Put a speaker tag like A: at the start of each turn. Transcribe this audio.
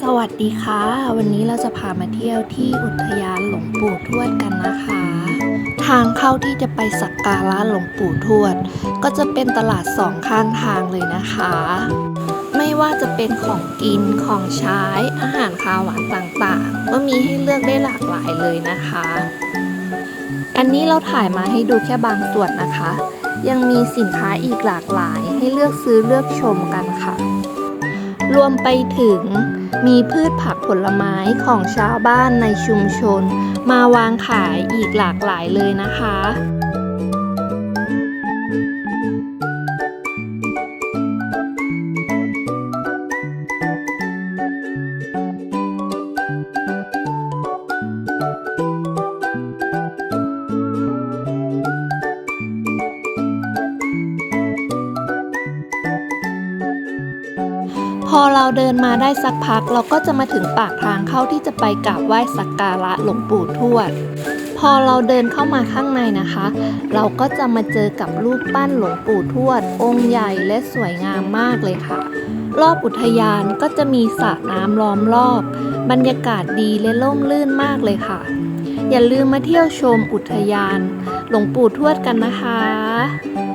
A: สวัสดีค่ะ วันนี้เราจะพามาเที่ยวที่อุทยานหลวงปู่ทวดกันนะคะ ทางเข้าที่จะไปสักการะหลวงปู่ทวด ก็จะเป็นตลาดสองข้างทางเลยนะคะ ไม่ว่าจะเป็นของกินของใช้อาหารคาวหวานต่างๆ ก็มีให้เลือกได้หลากหลายเลยนะคะ อันนี้เราถ่ายมาให้ดูแค่บางส่วนนะคะ ยังมีสินค้าอีกหลากหลายให้เลือกซื้อเลือกชมกันค่ะ รวมไปถึงมีพืชผักผลไม้ของชาวบ้านในชุมชน มาวางขายอีกหลากหลายเลยนะคะ พอเราเดินมาได้สักพักเราก็จะมาถึงปากทางเข้าที่จะไปกราบไหว้สักการะหลวงปู่ทวด พอเราเดินเข้ามาข้างในนะคะ เราก็จะมาเจอกับรูปปั้นหลวงปู่ทวด องค์ใหญ่และสวยงามมากเลยค่ะ รอบอุทยานก็จะมีสระน้ำล้อมรอบ บรรยากาศดีและร่มรื่นมากเลยค่ะ อย่าลืมมาเที่ยวชมอุทยาน หลวงปู่ทวดกันนะคะ